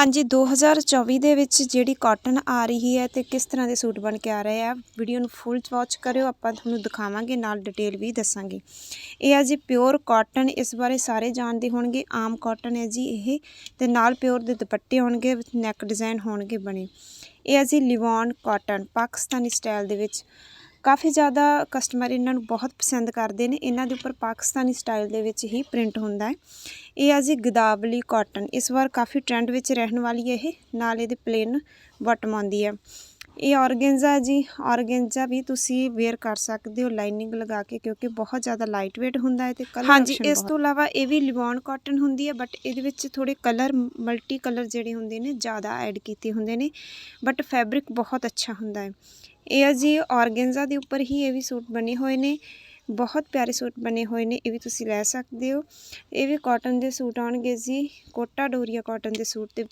ਹਾਂਜੀ 2024 ਦੇ ਵਿੱਚ ਜਿਹੜੀ ਕਾਟਨ ਆ ਰਹੀ ਹੈ ਤੇ ਕਿਸ ਤਰ੍ਹਾਂ ਦੇ ਸੂਟ ਬਣ ਕੇ ਆ ਰਹੇ ਆ ਵੀਡੀਓ ਨੂੰ ਫੁੱਲ ਵਾਚ ਕਰਿਓ, ਆਪਾਂ ਤੁਹਾਨੂੰ ਦਿਖਾਵਾਂਗੇ, ਨਾਲ ਡਿਟੇਲ ਵੀ ਦੱਸਾਂਗੇ। ਇਹ ਆ ਜੀ ਪਿਓਰ ਕਾਟਨ ਇਸ ਬਾਰੇ ਸਾਰੇ ਜਾਣਦੇ ਹੋਣਗੇ, ਆਮ ਕਾਟਨ ਹੈ ਜੀ ਇਹ, ਤੇ ਨਾਲ ਪਿਓਰ ਦੇ ਦੁਪੱਟੇ ਹੋਣਗੇ ਨੈਕ ਡਿਜ਼ਾਈਨ ਹੋਣਗੇ ਬਣੇ। ਇਹ ਆ ਜੀ ਲਿਵਾਨ ਕਾਟਨ ਪਾਕਿਸਤਾਨੀ ਸਟਾਈਲ ਦੇ ਵਿੱਚ। ਕਾਫੀ ਜ਼ਿਆਦਾ ਕਸਟਮਰ ਇਹਨਾਂ ਨੂੰ ਬਹੁਤ ਪਸੰਦ ਕਰਦੇ ਨੇ। ਇਹਨਾਂ ਦੇ ਉੱਪਰ ਪਾਕਿਸਤਾਨੀ ਸਟਾਈਲ ਦੇ ਵਿੱਚ ਹੀ ਪ੍ਰਿੰਟ ਹੁੰਦਾ ਹੈ। ਇਹ ਆ ਜੀ ਗਦਾਵਲੀ ਕਾਟਨ ਇਸ ਵਾਰ ਕਾਫੀ ਟ੍ਰੈਂਡ ਵਿੱਚ ਰਹਿਣ ਵਾਲੀ ਹੈ ਇਹ। ਨਾਲ ਇਹਦੇ ਪਲੇਨ ਬਾਟਮ ਆਉਂਦੀ ਹੈ। ਇਹ ਔਰਗੈਂਜ਼ਾ ਜੀ ਔਰਗੈਂਜ਼ਾ ਵੀ ਤੁਸੀਂ ਵੇਅਰ ਕਰ ਸਕਦੇ ਹੋ ਲਾਈਨਿੰਗ ਲਗਾ ਕੇ ਕਿਉਂਕਿ ਬਹੁਤ ਜ਼ਿਆਦਾ ਲਾਈਟ weight ਹੁੰਦਾ ਹੈ ਤੇ ਕਲਰ ਹਾਂਜੀ ਇਸ ਤੋਂ ਇਲਾਵਾ ਇਹ ਵੀ ਲਿਵੌਨ ਕਾਟਨ ਹੁੰਦੀ ਹੈ ਬਟ ਇਹਦੇ ਵਿੱਚ ਥੋੜੇ ਕਲਰ ਮਲਟੀ ਕਲਰ ਜਿਹੜੇ ਹੁੰਦੇ ਨੇ ਜ਼ਿਆਦਾ ਐਡ ਕੀਤੇ ਹੁੰਦੇ ਨੇ ਬਟ ਫੈਬਰਿਕ ਬਹੁਤ ਅੱਛਾ ਹੁੰਦਾ ਹੈ। ਇਹ ਆ ਜੀ ਔਰਗੈਂਜ਼ਾ ਦੇ ਉੱਪਰ ਹੀ ਇਹ ਵੀ ਸੂਟ ਬਣੇ ਹੋਏ ਨੇ ਬਹੁਤ ਪਿਆਰੇ ਸੂਟ ਬਣੇ ਹੋਏ ਨੇ ਇਹ ਵੀ ਤੁਸੀਂ ਲੈ ਸਕਦੇ ਹੋ। ਇਹ ਵੀ ਕਾਟਨ ਦੇ ਸੂਟ ਆਉਣਗੇ ਜੀ ਕੋਟਾ ਡੋਰੀਆ ਕਾਟਨ ਦੇ ਸੂਟ ਤੇ